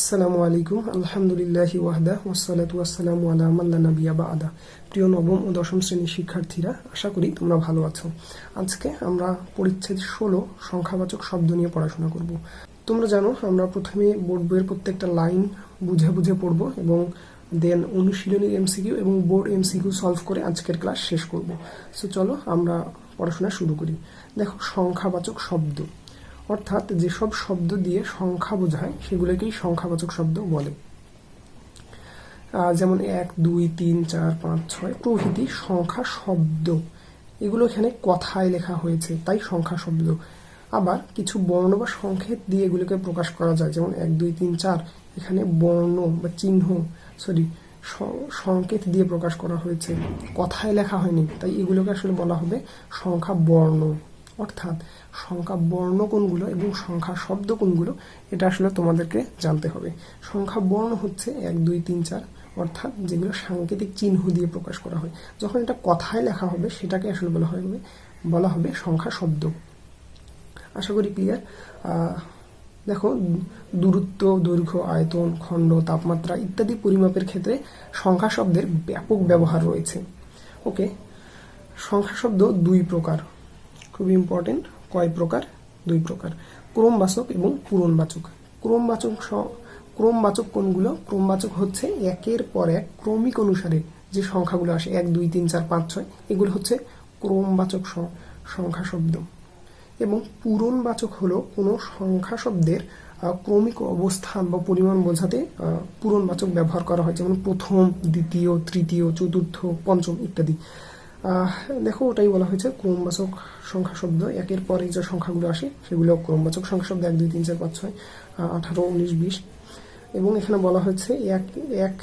আসসালামু আলাইকুম। আলহামদুলিল্লাহ ওয়াহদা ওয়াসালাতু ওয়াসসালামু আলা নাবিয়া বাদা। প্রিয় নবম ও দশম শ্রেণির শিক্ষার্থীরা, আশা করি তোমরা ভালো আছো। আজকে আমরা পরিচ্ছেদ ষোলো, সংখ্যাবাচক শব্দ নিয়ে পড়াশোনা করব। তোমরা জানো, আমরা প্রথমে বোর্ড বইয়ের প্রত্যেকটা লাইন বুঝে বুঝে পড়ব এবং দেন অনুশীলনী এমসিকিউ এবং বোর্ড এমসিকিউ সলভ করে আজকের ক্লাস শেষ করব। সো চলো আমরা পড়াশোনা শুরু করি। দেখো, সংখ্যাবাচক শব্দ। অর্থাৎ যেসব শব্দ দিয়ে সংখ্যা বোঝায়, সেগুলোকেই সংখ্যাবাচক শব্দ বলে। যেমন এক, দুই, তিন, চার, পাঁচ, ছয়, প্রভৃতি সংখ্যা শব্দ। এগুলো এখানে কথায় লেখা হয়েছে, তাই সংখ্যা শব্দ। আবার কিছু বর্ণ বা সংকেত দিয়ে এগুলোকে প্রকাশ করা যায়, যেমন এক, দুই, তিন, চার, এখানে বর্ণ বা চিহ্ন, সরি সংকেত দিয়ে প্রকাশ করা হয়েছে। কথায় লেখা হয়নি, তাই এগুলোকে আসলে বলা হবে সংখ্যা বর্ণ অর্থাৎ সংখ্যা বর্ণ কোনগুলো এবং সংখ্যা শব্দ কোনগুলো, এটা আসলে তোমাদেরকে জানতে হবে। সংখ্যা বর্ণ হচ্ছে এক, দুই, তিন, চার, অর্থাৎ যেগুলো সাংকেতিক চিহ্ন দিয়ে প্রকাশ করা হয়। যখন এটা কথায় লেখা হবে, সেটাকে আসলে বলা হবে বলা হবে সংখ্যা শব্দ। আশা করি ক্লিয়ার দেখো, দূরত্ব, দৈর্ঘ্য, আয়তন, খণ্ড, তাপমাত্রা ইত্যাদি পরিমাপের ক্ষেত্রে সংখ্যা শব্দের ব্যাপক ব্যবহার রয়েছে। ওকে সংখ্যা শব্দ দুই প্রকার। খুবই ইম্পর্টেন্ট কয় প্রকার? দুই প্রকার। ক্রমবাচক এবং পূরণবাচক। ক্রমবাচক ক্রমবাচক কোনগুলো ক্রমবাচক হচ্ছে একের পর এক ক্রমিক অনুসারে যে সংখ্যাগুলো আসে, এক, দুই, তিন, চার, পাঁচ, ছয়, এগুলো হচ্ছে ক্রমবাচক সংখ্যা শব্দ। এবং পূরণবাচক হলো কোনো সংখ্যা শব্দের ক্রমিক অবস্থান বা পরিমাণ বোঝাতে পূরণবাচক ব্যবহার করা হয়। যেমন প্রথম, দ্বিতীয়, তৃতীয়, চতুর্থ, পঞ্চম ইত্যাদি। দেখো, ওটাই বলা হয়েছে, ক্রমবাচক সংখ্যা শব্দ। একের পরে যে সংখ্যাগুলো আসে, সেগুলো ক্রমবাচক সংখ্যা শব্দ, এক, দুই, তিন, চার, পাঁচ, ছয় আঠারো, উনিশ, বিশ। এবং এখানে বলা হয়েছে, এক এক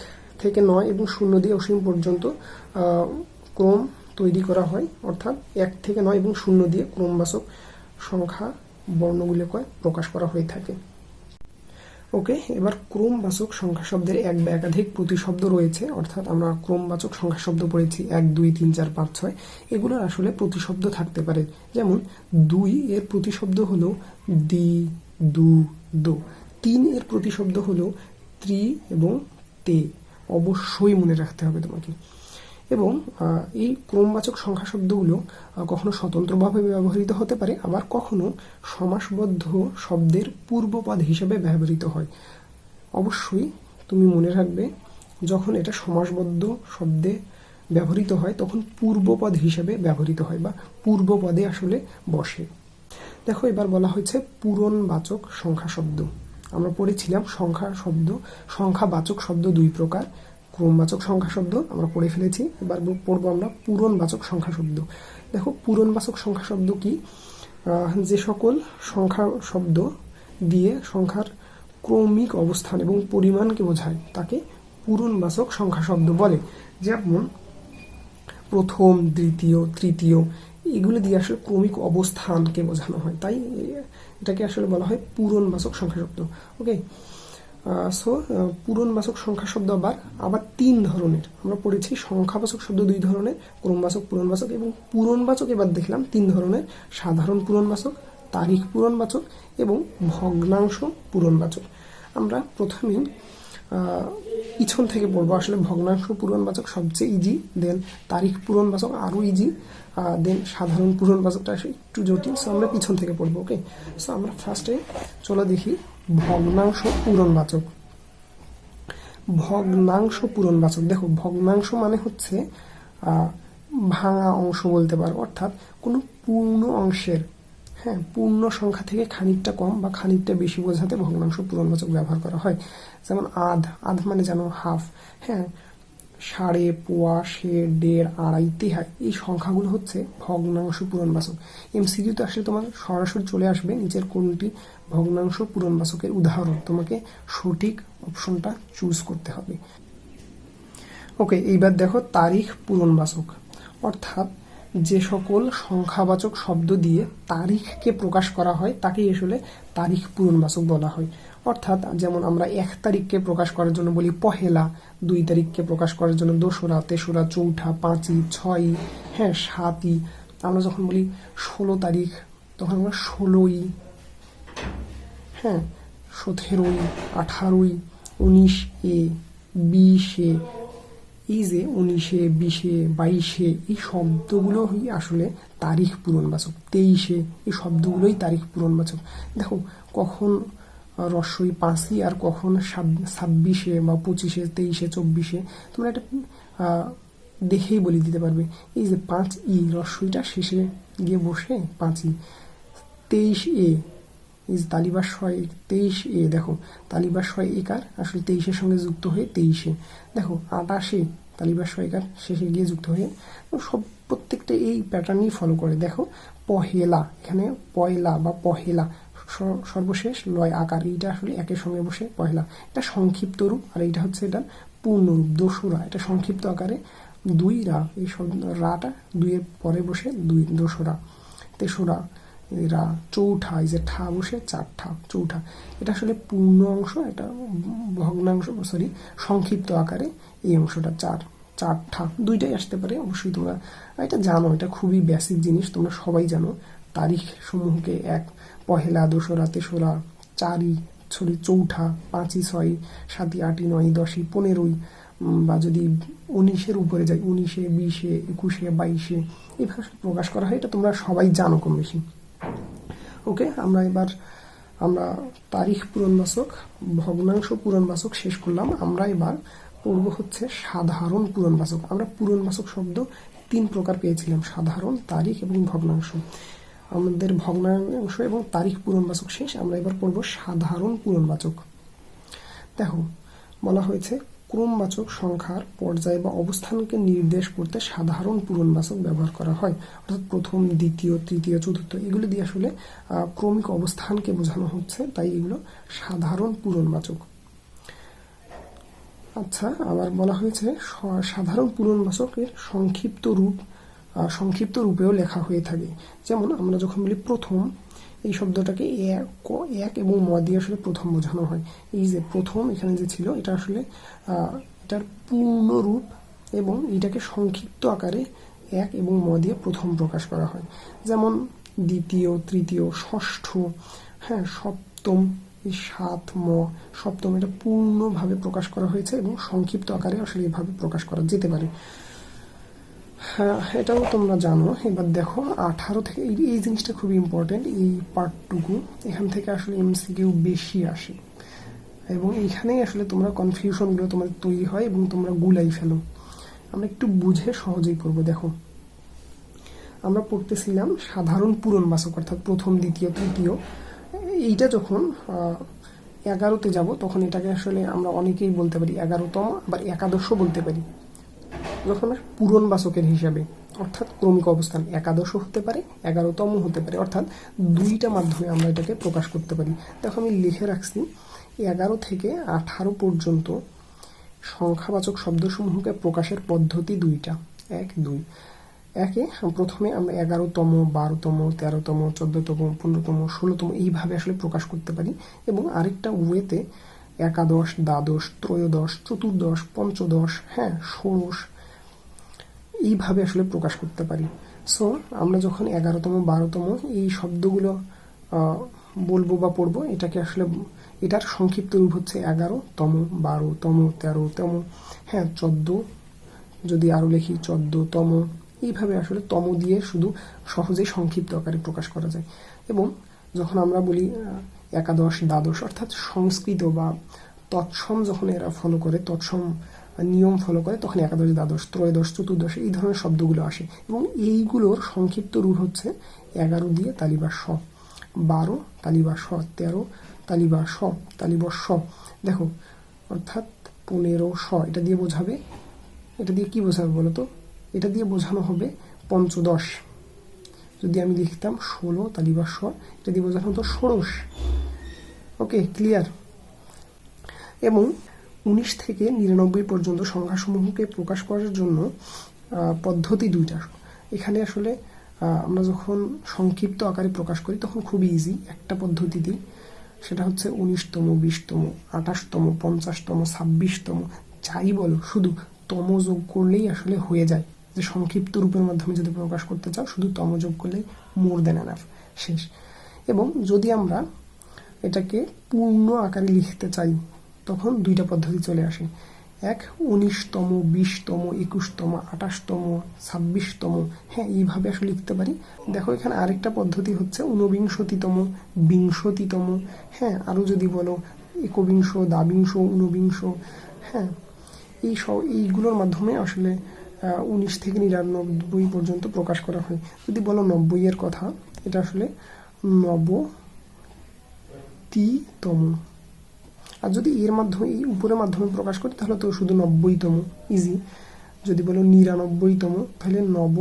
থেকে নয় এবং শূন্য দিয়ে অসীম পর্যন্ত ক্রম তৈরি করা হয়। অর্থাৎ এক থেকে নয় এবং শূন্য দিয়ে ক্রমবাচক সংখ্যা বর্ণগুলোকে প্রকাশ করা হয়ে থাকে। ওকে এবার ক্রমবাচক সংখ্যা শব্দের এক বা একাধিক প্রতিশব্দ রয়েছে, অর্থাৎ আমরা ক্রমবাচক সংখ্যা শব্দ পড়েছি এক, দুই, তিন, চার, পাঁচ, ছয়। এগুলোর আসলে প্রতিশব্দ থাকতে পারে। যেমন, দুই এর প্রতিশব্দ হলো দি দু, দো। তিন এর প্রতিশব্দ হলো ত্রি এবং তে। অবশ্যই মনে রাখতে হবে তোমাকে। এবং এই ক্রমবাচক সংখ্যা শব্দগুলো কখনো স্বতন্ত্রভাবে ব্যবহৃত হতে পারে আবার কখনো সমাসবদ্ধ শব্দের পূর্বপদ হিসেবে ব্যবহৃত হয়। অবশ্যই তুমি মনে রাখবে যখন এটা সমাসবদ্ধ শব্দে ব্যবহৃত হয় তখন পূর্বপদ হিসেবে ব্যবহৃত হয় বা পূর্বপদে আসলে বসে। দেখো এবার বলা হয়েছে পূরণবাচক সংখ্যা শব্দ। আমরা পড়েছিলাম সংখ্যা শব্দ সংখ্যাবাচক শব্দ দুই প্রকার। ক্রমবাচক সংখ্যা শব্দ আমরা পড়ে ফেলেছি। এবার পড়ব আমরা পূরণবাচক সংখ্যা শব্দ। দেখো পূরণবাচক সংখ্যা শব্দ কি? যে সকল সংখ্যা শব্দ দিয়ে সংখ্যার ক্রমিক অবস্থান এবং পরিমাণকে বোঝায়, তাকে পূরণবাচক সংখ্যা শব্দ বলে। যেমন প্রথম, দ্বিতীয়, তৃতীয়, এগুলো দিয়ে আসলে ক্রমিক অবস্থানকে বোঝানো হয়। তাই এটাকে আসলে বলা হয় পূরণবাচক সংখ্যা শব্দ। ওকে সো পূরণবাচক সংখ্যা শব্দ আবার আবার তিন ধরনের। আমরা পড়েছি সংখ্যাবাচক শব্দ দুই ধরনের, ক্রমবাচক, পূরণবাচক এবং পূরণবাচক। এবার দেখলাম তিন ধরনের, সাধারণ পূরণবাচক, তারিখ পূরণবাচক এবং ভগ্নাংশ পূরণবাচক। আমরা প্রথমেই পিছন থেকে পড়ব, আসলে ভগ্নাংশ পূরণবাচক সবচেয়ে ইজি দেন তারিখ পূরণবাচক আরও ইজি দেন সাধারণ পূরণবাচকটা একটু জটিল সো আমরা পিছন থেকে পড়ব ওকে সো আমরা ফার্স্টে চলো দেখি ভগ্নাংশ পূরণবাচক। ভগ্নাংশ পূরণবাচক। দেখো, ভগ্নাংশ মানে হচ্ছে ভাঙা অংশ বলতে পারো, অর্থাৎ কোনো পূর্ণ অংশের হ্যাঁ পূর্ণ সংখ্যা থেকে খানিকটা কম বা খানিকটা বেশি বোঝাতে ভগ্নাংশ পূরণবাচক ব্যবহার করা হয়। যেমন আধ আধ মানে জানো হাফ হ্যাঁ সাড়ে পোয়া, সে দেড়, আড়াই তেহাই। এই সংখ্যাগুলো হচ্ছে ভগ্নাংশ পূরণবাচক। এমসিকিউতে আসলে তোমার সরাসরি চলে আসবে নিচের কোনটি? ভগ্নাংশ পূরণবাচকের উদাহরণ। তোমাকে সঠিক অপশনটা চুজ করতে হবে। ওকে, এইবার দেখো তারিখ পূরণবাচক। অর্থাৎ যে সকল সংখ্যাবাচক শব্দ দিয়ে তারিখকে প্রকাশ করা হয়, তাকেই আসলে তারিখ পূরণবাচক বলা হয়। অর্থাৎ যেমন আমরা এক তারিখকে প্রকাশ করার জন্য বলি পহেলা, দুই তারিখকে প্রকাশ করার জন্য দোসরা, তেসরা, চৌঠা, পাঁচই, ছয়ই হ্যাঁ সাতই। আমরা যখন বলি ষোলো তারিখ, তখন আমরা ষোলোই হ্যাঁ সতেরোই, আঠারোই, উনিশ এ বিশে এই যে উনিশে, বিশে, বাইশে, এই শব্দগুলোই আসলে তারিখ পূরণবাচক। তেইশে, এই শব্দগুলোই তারিখ পূরণবাচক। দেখো, কখন রস্বই পাঁচই আর কখন ছাব্বিশে বা পঁচিশে তেইশে চব্বিশে তোমরা আহ, দেখেই বলে দিতে পারবে। এই যে পাঁচ ই রসইটা শেষে গিয়ে বসে পাঁচই। তেইশ এ ইজ তালিবার ছয় তেইশ এ দেখো তালিবার ছয় একার আসলে তেইশের সঙ্গে যুক্ত হয়ে তেইশে। দেখো আটাশে তালিবার ছয় একার শেষে গিয়ে যুক্ত হয়ে সব প্রত্যেকটা এই প্যাটার্নই ফলো করে। দেখো পহেলা এখানে পয়লা বা পহেলা সর্বশেষ, লয় আকার, এইটা আসলে একের সঙ্গে বসে, পয়লা। এটা সংক্ষিপ্ত রূপ, আর এইটা হচ্ছে এটা পূর্ণ রূপ দোসরা। এটা সংক্ষিপ্ত আকারে দুই রা, এই রাটা দুইয়ের পরে বসে দুই, দোসরা। তেসরা রা, চৌঠা, এই যে ঠা বসে চার ঠা চৌঠা। এটা আসলে পূর্ণ অংশ, এটা ভগ্নাংশ, সরি, সংক্ষিপ্ত আকারে এই অংশটা চার চার ঠা দুইটাই আসতে পারে, অবশ্যই তোমরা, এটা জানো, এটা খুবই বেসিক জিনিস, তোমরা সবাই জানো। তারিখ সমূহকে এক পহেলা দোসরা, তেসরা চারই সরি চৌঠা, পাঁচই, ছয়, সাতই, আটই নয় দশই, পনেরোই বা যদি উনিশের উপরে যায়, উনিশে, বিশে, একুশে, বাইশে এইভাবে প্রকাশ করা হয়, এটা তোমরা সবাই জানো কম বেশি। ওকে, আমরা এবার, আমরা তারিখ পূরণবাচক, ভগ্নাংশ পূরণবাচক শেষ করলাম। আমরা এবার পড়ব হচ্ছে সাধারণ পূরণবাচক। আমরা পূরণবাচক শব্দ তিন প্রকার পেয়েছিলাম, সাধারণ, তারিখ এবং ভগ্নাংশ। আমাদের ভগ্নাংশ এবং তারিখ পূরণবাচক শেষ। আমরা এবার পড়ব সাধারণ পূরণবাচক। দেখো, বলা হয়েছে ক্রমবাচক সংখ্যার পর্যায় বা অবস্থানকে নির্দেশ করতে সাধারণ পূরণবাচক ব্যবহার করা হয়। অর্থাৎ প্রথম, দ্বিতীয়, তৃতীয়, চতুর্থ, এগুলো দিয়ে আসলে ক্রমিক অবস্থানকে বোঝানো হচ্ছে, তাই এগুলো সাধারণ পূরণবাচক। আচ্ছা আবার বলা হয়েছে সাধারণ পূরণবাচকের সংক্ষিপ্ত রূপ সংক্ষিপ্ত রূপেও লেখা হয়ে থাকে। যেমন আমরা যখন বলি প্রথম, এই শব্দটাকে এক এক এবং ম দিয়ে আসলে প্রথম বোঝানো হয়। এই যে প্রথম এখানে যে ছিল, এটা আসলে এটার পূর্ণ রূপ এবং এটাকে সংক্ষিপ্ত আকারে এক এবং ম দিয়ে প্রথম প্রকাশ করা হয়। যেমন দ্বিতীয়, তৃতীয়, ষষ্ঠ হ্যাঁ সপ্তম, এই সাত, ম, সপ্তম এটা পূর্ণভাবে প্রকাশ করা হয়েছে এবং সংক্ষিপ্ত আকারে আসলে এভাবে প্রকাশ করা যেতে পারে। হ্যাঁ এটাও তোমরা জানো। এবার দেখো, আঠারো থেকে এই জিনিসটা খুবই ইম্পর্টেন্ট এই পার্টটুকু এখান থেকে আসলে এমসিকিউ বেশি আসে। এবং এইখানেই আসলে তোমরা কনফিউশনগুলো তোমাদের তৈরি হয় এবং তোমরা গুলাই ফেলো। আমরা একটু বুঝে সহজেই করব, দেখো। আমরা পড়তেছিলাম সাধারণ পূরণবাচক অর্থাৎ প্রথম, দ্বিতীয়, তৃতীয়। এইটা যখন এগারোতে যাব, তখন এটাকে আসলে আমরা অনেকেই বলতে পারি এগারোতম, আবার একাদশও বলতে পারি। যখন পূরণ পূরণবাচকের হিসাবে, অর্থাৎ ক্রমিক অবস্থান একাদশও হতে পারে, এগারোতম হতে পারে, অর্থাৎ দুইটা মাধ্যমে আমরা এটাকে প্রকাশ করতে পারি। দেখো আমি লিখে রাখছি, এগারো থেকে আঠারো পর্যন্ত সংখ্যাবাচক শব্দসমূহকে প্রকাশের পদ্ধতি দুইটা। এক, দুই। একে প্রথমে আমরা এগারোতম, বারোতম, তেরোতম, চোদ্দতম, পনেরোতম, ষোলোতম এইভাবে আসলে প্রকাশ করতে পারি। এবং আরেকটা ওয়েতে একাদশ, দ্বাদশ, ত্রয়োদশ, চতুর্দশ, পঞ্চদশ হ্যাঁ ষোড়শ এইভাবে আসলে প্রকাশ করতে পারি। সো আমরা যখন এগারোতম, বারোতম এই শব্দগুলো বলব বা পড়ব, এটাকে আসলে এটার সংক্ষিপ্ত রূপ হচ্ছে এগারোতম, বারোতম, তেরোতম হ্যাঁ চোদ্দ, যদি আরও লিখি, চোদ্দতম, এইভাবে আসলে তম দিয়ে শুধু সহজেই সংক্ষিপ্ত আকারে প্রকাশ করা যায়। এবং যখন আমরা বলি একাদশ, দ্বাদশ, অর্থাৎ সংস্কৃত বা তৎসম যখন এরা ফলো করে, তৎসম নিয়ম ফলো করে, তখন একাদশ, দ্বাদশ, ত্রয়োদশ, চতুর্দশ, এই ধরনের শব্দগুলো আসে। এবং এইগুলোর সংক্ষিপ্ত রূপ হচ্ছে এগারো দিয়ে তালিবা স, বারো তালিবা স, তেরো তালিবা স তালিবা স। দেখো, অর্থাৎ পনেরো, স, এটা দিয়ে বোঝাবে। এটা দিয়ে কি বোঝাবে বলো তো এটা দিয়ে বোঝানো হবে পঞ্চদশ। যদি আমি লিখতাম ষোলো তালিবা স, এটা দিয়ে বোঝানো হতো ষোড়শ। Okay, clear? এবং উনিশ থেকে নিরানব্বই পর্যন্ত সংখ্যাসমূহকে প্রকাশ করার জন্য পদ্ধতি দুইটা। এখানে আসলে আমরা যখন সংক্ষিপ্ত আকারে প্রকাশ করি, তখন খুবই ইজি একটা পদ্ধতি দিই। সেটা হচ্ছে উনিশতম, বিশতম, আঠাশতম, পঞ্চাশতম, ছাব্বিশতম, যাই বলো, শুধু তম যোগ করলেই আসলে হয়ে যায়। যে সংক্ষিপ্ত রূপের মাধ্যমে যদি প্রকাশ করতে চাও, শুধু তম যোগ করলেই মোর দেন এনাফ শেষ। এবং যদি আমরা এটাকে পূর্ণ আকারে লিখতে চাই তখন দুইটা পদ্ধতি চলে আসে। এক, উনিশতম, বিশতম, একুশতম, আঠাশতম, ছাব্বিশতম। হ্যাঁ এইভাবে আসলে লিখতে পারি। দেখো, এখানে আরেকটা পদ্ধতি হচ্ছে ঊনবিংশতিতম, বিংশতিতম। হ্যাঁ আরও যদি বলো, একবিংশ দাবিংশ ঊনবিংশ। হ্যাঁ এই সব, এইগুলোর মাধ্যমে আসলে উনিশ থেকে নিরানব্বই পর্যন্ত প্রকাশ করা হয়। যদি বলো নব্বইয়ের কথা, এটা আসলে নবতিতম। আর যদি এর মাধ্যমে, এই উপরের মাধ্যমে প্রকাশ করি, তাহলে তো শুধু নব্বইতম ইজি যদি বলো নিরানব্বইতম, তাহলে নব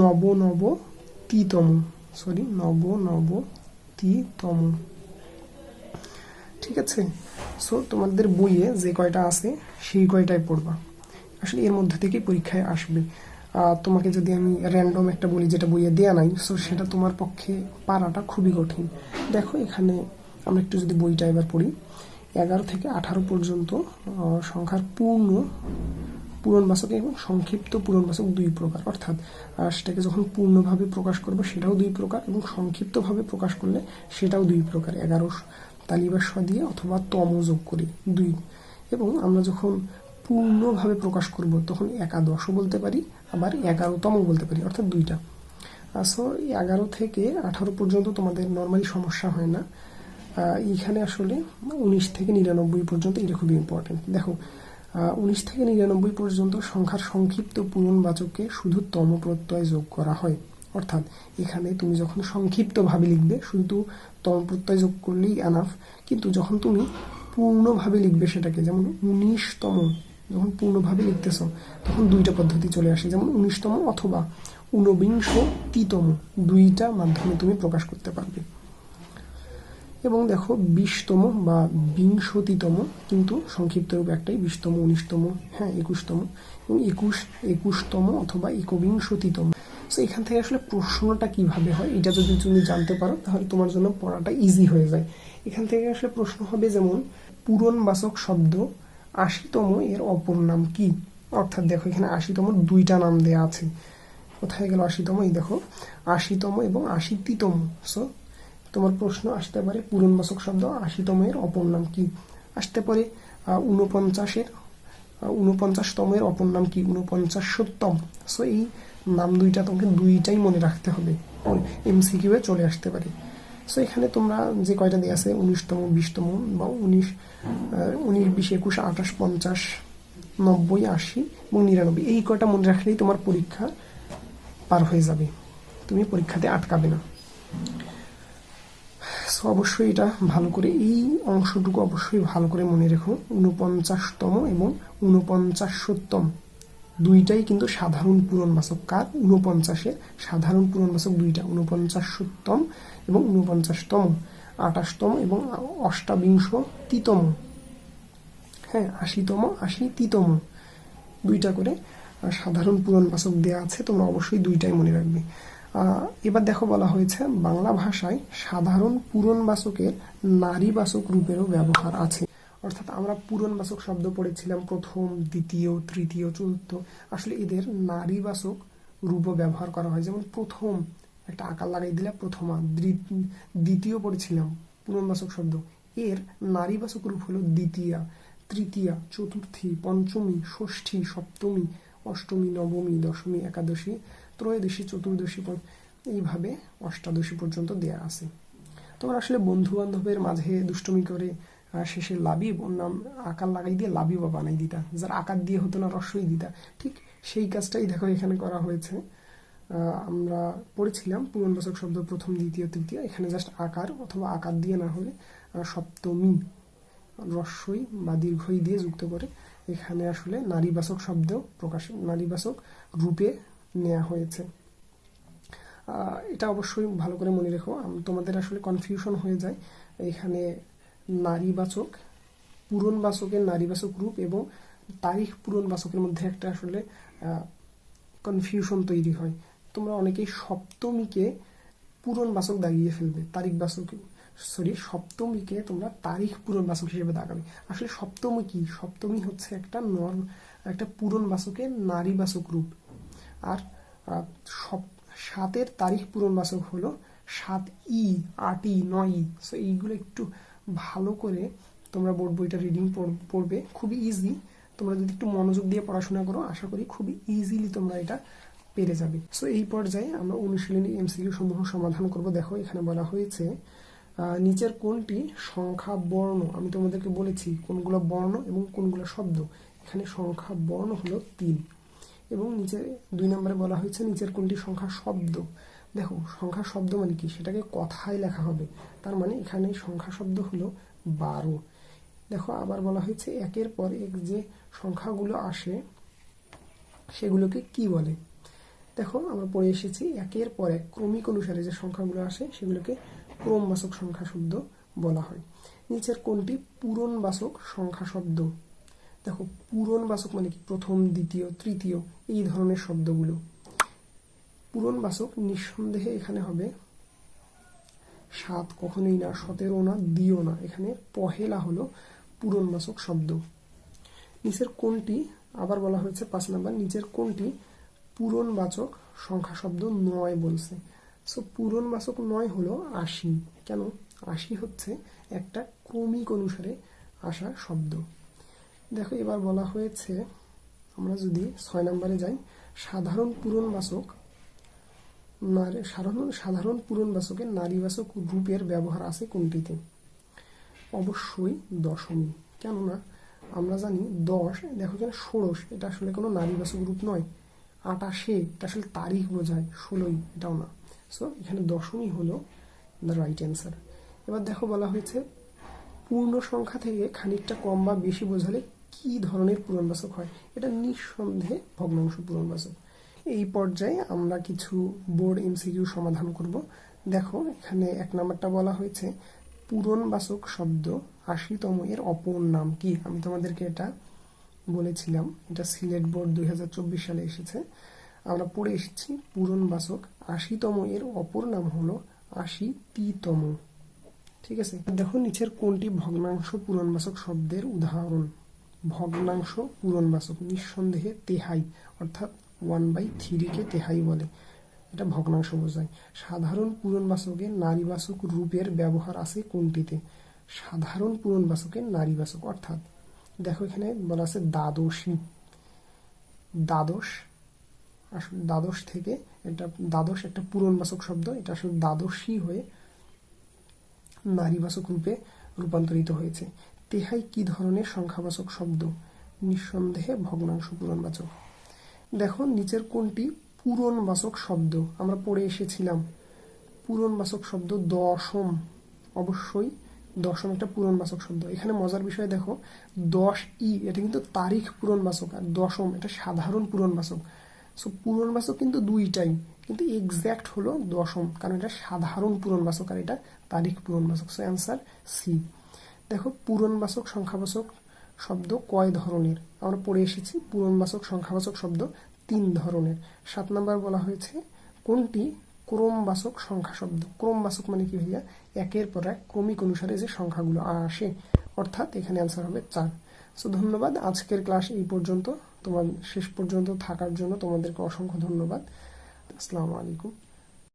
নব নব, তিতম। সরি নব নব, তিতম। ঠিক আছে? সো তোমাদের বইয়ে যে কয়টা আছে, সেই কয়টাই পড়বা। আসলে এর মধ্যে থেকেই পরীক্ষায় আসবে। তোমাকে যদি আমি র্যান্ডম একটা বলি, যেটা বইয়ে দেয়া নাই সো সেটা তোমার পক্ষে পারাটা খুবই কঠিন। দেখো, এখানে আমরা একটু যদি বইটা এবার পড়ি, এগারো থেকে আঠারো পর্যন্ত সংখ্যার পূর্ণ পূরণবাচক এবং সংক্ষিপ্ত পূরণবাচক দুই প্রকার। অর্থাৎ সেটাকে যখন পূর্ণভাবে প্রকাশ করব সেটাও দুই প্রকার এবং সংক্ষিপ্তভাবে প্রকাশ করলে সেটাও দুই প্রকার। এগারো তালিবাস দিয়ে অথবা তম যোগ করি দুই। এবং আমরা যখন পূর্ণভাবে প্রকাশ করব তখন একাদশও বলতে পারি, আবার এগারোতম বলতে পারি, অর্থাৎ দুইটা। সো এগারো থেকে আঠারো পর্যন্ত তোমাদের নর্মালি সমস্যা হয় না। এইখানে আসলে উনিশ থেকে নিরানব্বই পর্যন্ত এটা খুবই ইম্পর্টেন্ট দেখো উনিশ থেকে নিরানব্বই পর্যন্ত সংখ্যার সংক্ষিপ্ত পূরণবাচককে শুধু তম প্রত্যয় যোগ করা হয়। অর্থাৎ এখানে তুমি যখন সংক্ষিপ্তভাবে লিখবে, শুধু তম প্রত্যয় যোগ করলেই আনাফ কিন্তু যখন তুমি পূর্ণভাবে লিখবে সেটাকে, যেমন উনিশতম, যখন পূর্ণভাবে লিখতেছ, তখন দুইটা পদ্ধতি চলে আসে, যেমন উনিশতম অথবা ঊনবিংশ তিতম দুইটা মাধ্যমে তুমি প্রকাশ করতে পারবে। এবং দেখো বিশতম বা বিংশতিতম, কিন্তু সংক্ষিপ্ত রূপ একটাই, বিশতম, উনিশতম হ্যাঁ একুশতম, এবং একুশ, একুশতম অথবা একবিংশতিতম। তো এখান থেকে আসলে প্রশ্নটা কীভাবে হয়, এটা যদি তুমি জানতে পারো, তাহলে তোমার জন্য পড়াটা ইজি হয়ে যায়। এখান থেকে আসলে প্রশ্ন হবে যেমন পূরণবাচক শব্দ আশিতম এর অপর নাম কি? অর্থাৎ দেখো, এখানে আশিতম দুইটা নাম দেয়া আছে। কোথায় গেল আশিতম? এই দেখো, আশিতম এবং আশিতিতম। সো তোমার প্রশ্ন আসতে পারে পূরণবাচক শব্দ, আশিতমের অপর নাম কি? আসতে পারে ঊনপঞ্চাশের ঊনপঞ্চাশতমের অপর নাম কি? ঊনপঞ্চাশোত্তম। সো এই নাম দুইটা তোমাকে দুইটাই মনে রাখতে হবে। এমসিকিউ এ চলে আসতে পারে। সো এখানে তোমরা যে কয়টা দিয়ে আছে, উনিশতম, বিশতম বা উনিশ উনিশ, বিশ, একুশ, আঠাশ, পঞ্চাশ, নব্বই, আশি এবং নিরানব্বই। এই কয়টা মনে রাখলেই তোমার পরীক্ষা পার হয়ে যাবে। তুমি পরীক্ষাতে আটকাবে না। সো অবশ্যই এটা ভালো করে, এই অংশটুকু অবশ্যই ভালো করে মনে রেখো। ঊনপঞ্চাশতম এবং ঊনপঞ্চাশোত্তম দুইটাই কিন্তু সাধারণ পূরণবাচক কার? ঊনপঞ্চাশের সাধারণ পূরণবাচক দুইটা, ঊনপঞ্চাশোত্তম এবং ঊনপঞ্চাশতম, আঠাশতম এবং অষ্টাবিংশ অষ্টাবিংশতিতম হ্যাঁ আশিতম, আশি আশিতিতম দুইটা করে সাধারণ পূরণবাচক দেওয়া আছে, তোমরা অবশ্যই দুইটাই মনে রাখবে। এবার দেখো বলা হয়েছে, বাংলা ভাষায় সাধারণ পূরণবাচকের নারীবাচক রূপেরও ব্যবহার আছে। অর্থাৎ আমরা পূরণবাচক শব্দ পড়েছিলাম, প্রথম, দ্বিতীয়, তৃতীয়, চতুর্থ। আসলে এদের নারীবাচক রূপও ব্যবহার করা হয়। যেমন প্রথম, একটা আকার লাগাই দিলে প্রথমা, দ্বি- দ্বিতীয় পড়েছিলাম পূরণবাচক শব্দ। এর নারীবাচক রূপ হলো দ্বিতীয়া, তৃতীয়া, চতুর্থী, পঞ্চমী, ষষ্ঠী, সপ্তমী, অষ্টমী, নবমী, দশমী, একাদশী ত্রয়োদশী, চতুর্দশী এইভাবে অষ্টাদশী পর্যন্ত দেয়া আছে। তোমার আসলে বন্ধু বান্ধবের মাঝে দুষ্টমি করে শেষে লাবিব ওর নাম আকার লাগাই দিয়ে লাবিবা বানাই দিতা। যার আকার দিয়ে হতো না, রসই দিতা। ঠিক সেই কাজটাই দেখো এখানে করা হয়েছে। আমরা পড়েছিলাম পূরণবাচক শব্দ প্রথম, দ্বিতীয়, তৃতীয়। এখানে জাস্ট আকার অথবা আকার দিয়ে না হলে সপ্তমী রস্যই বা দীর্ঘই দিয়ে যুক্ত করে। এখানে আসলে নারীবাচক শব্দ প্রকাশ নারীবাচক রূপে নেওয়া হয়েছে। এটা অবশ্যই ভালো করে মনে রেখো। তোমাদের আসলে কনফিউশন হয়ে যায়। এখানে নারীবাচক পূরণবাচকের নারীবাচক রূপ এবং তারিখ পূরণবাচকের মধ্যে একটা আসলে কনফিউশন তৈরি হয়। তোমরা অনেকেই সপ্তমীকে পূরণবাচক দাগিয়ে ফেলবে। তারিখবাচক সরি সপ্তমীকে তোমরা তারিখ পূরণবাচক হিসেবে দাগাবে। আসলে সপ্তমী কি? সপ্তমী হচ্ছে একটা নর্ম একটা পূরণবাচকের নারীবাচক রূপ। আর সব সাতের তারিখ পূরণবাচক হলো সাত ই, আট ই নয় ই। সো এইগুলো একটু ভালো করে তোমরা বোর্ড বইটা রিডিং পড়বে। খুবই ইজি তোমরা যদি একটু মনোযোগ দিয়ে পড়াশোনা করো, আশা করি খুবই ইজিলি তোমরা এটা পেরে যাবে। সো এই পর্যায়ে আমরা অনুশীলনী এমসিকিউ সমূহ সমাধান করব। দেখো, এখানে বলা হয়েছে নিচের কোনটি সংখ্যা বর্ণ? আমি তোমাদেরকে বলেছি কোনগুলো বর্ণ এবং কোনগুলো শব্দ। এখানে সংখ্যা বর্ণ হলো তিন। এবং নিচে দুই নম্বরে বলা হয়েছে, নিচের কোনটি সংখ্যা শব্দ। দেখো সংখ্যা শব্দ মানে কি? সেটাকে কথায় লেখা হবে। তার মানে এখানে সংখ্যা শব্দ হলো বারো। দেখো, আবার বলা হয়েছে, একের পর এক যে সংখ্যাগুলো আসে, সেগুলোকে কি বলে? দেখো, আমরা পড়ে এসেছি, একের পর এক ক্রমিক অনুসারে যে সংখ্যাগুলো আসে, সেগুলোকে ক্রমবাচক সংখ্যা শব্দ বলা হয়। নিচের কোনটি? পূরণবাচক সংখ্যা শব্দ দেখো পূরণবাচক মানে কি? প্রথম, দ্বিতীয়, তৃতীয়, এই ধরনের শব্দগুলো। পূরণবাচক নিঃসন্দেহে এখানে হবে সাত, কখনোই না, সতেরো না, দিও না। এখানে পহেলা হলো পূরণবাচক শব্দ। নিচের কোনটি? আবার বলা হয়েছে পাঁচ নাম্বার, নিচের কোনটি? পূরণবাচক সংখ্যা শব্দ নয় বলছে। সো পূরণবাচক নয় হলো আশি। কেন? আশি হচ্ছে একটা ক্রমিক অনুসারে আসা শব্দ। দেখো, এবার বলা হয়েছে, আমরা যদি ছয় নম্বরে যাই, সাধারণ পূরণবাচক নারী, সাধারণ সাধারণ পূরণবাচকে নারীবাচক রূপের ব্যবহার আছে কোনটিতে? অবশ্যই দশমী। কেননা, আমরা জানি দশ, দেখো এখানে ষোড়শ, এটা আসলে কোনো নারীবাচক রূপ নয়। আটাশে, এটা আসলে তারিখ বোঝায়, ষোলোই, এটাও না। সো এখানে দশমী হলো দ্য রাইট অ্যান্সার এবার দেখো বলা হয়েছে, পূর্ণ সংখ্যা থেকে খানিকটা কম বা বেশি বোঝালে কি ধরনের পূরণবাচক হয়? এটা নিঃসন্দেহে ভগ্নাংশ পূরণবাচক এই পর্যায়ে আমরা কিছু বোর্ড এমসিকিউ সমাধান করব। দেখো, এখানে এক নাম্বারটা বলা হয়েছে পূরণবাচক শব্দ আশিতম এর অপর নাম কি? আমি তোমাদেরকে এটা বলেছিলাম। এটা সিলেট বোর্ড দুই হাজার চব্বিশ সালে এসেছে। আমরা পড়ে এসেছি পূরণবাচক আশিতম এর অপর নাম হলো আশিটিতম ঠিক আছে? দেখো, নিচের কোনটি ভগ্নাংশ পূরণবাচক শব্দের উদাহরণ? ভগ্নাংশ পূরণবাচক, নিঃসন্দেহে তেহাই, অর্থাৎ ওয়ান বাই থ্রিকে তেহাই বলে। এটা ভগ্নাংশ বোঝায়। সাধারণ পূরণবাচকে নারীবাচক রূপের ব্যবহার আছে কোনটিতে? সাধারণ পূরণবাচকে নারীবাচক, অর্থাৎ দেখো এখানে বলা আছে দ্বাদশী। দ্বাদশ, আসলে দ্বাদশ থেকে এটা দ্বাদশ একটা পূরণবাচক শব্দ, এটা আসলে দ্বাদশী হয়ে নারীবাচক রূপে রূপান্তরিত হয়েছে। তেহাই কি ধরনের সংখ্যাবাচক শব্দ? নিঃসন্দেহে ভগ্নাংশ পূরণবাচক। দেখো, নিচের কোনটি পূরণবাচক শব্দ। আমরা পড়ে এসেছিলাম। পূরণবাচক শব্দ দশম। অবশ্যই দশম একটা পূরণবাচক শব্দ। এখানে মজার বিষয় দেখো, দশ ই, এটা কিন্তু তারিখ পূরণবাচক আর দশম, এটা সাধারণ পূরণবাচক। সো পূরণবাচক কিন্তু দুইটাই, কিন্তু এক্স্যাক্ট হলো দশম, কারণ এটা সাধারণ পূরণবাচক আর এটা তারিখ পূরণবাচক। সো অ্যান্সার সি দেখো পূরণবাচক সংখ্যাবাচক শব্দ কয় ধরনের? আমরা পড়ে এসেছি পূরণবাচক সংখ্যাবাচক শব্দ তিন ধরনের। সাত নম্বর বলা হয়েছে, কোনটি? ক্রমবাচক সংখ্যা শব্দ। ক্রমবাচক মানে কি ভাইয়া? একের পর এক ক্রমিক অনুসারে যে সংখ্যাগুলো আসে। অর্থাৎ এখানে অ্যান্সার হবে চার। সো ধন্যবাদ। আজকের ক্লাস এই পর্যন্ত। তোমার শেষ পর্যন্ত থাকার জন্য তোমাদেরকে অসংখ্য ধন্যবাদ। আসসালামু আলাইকুম।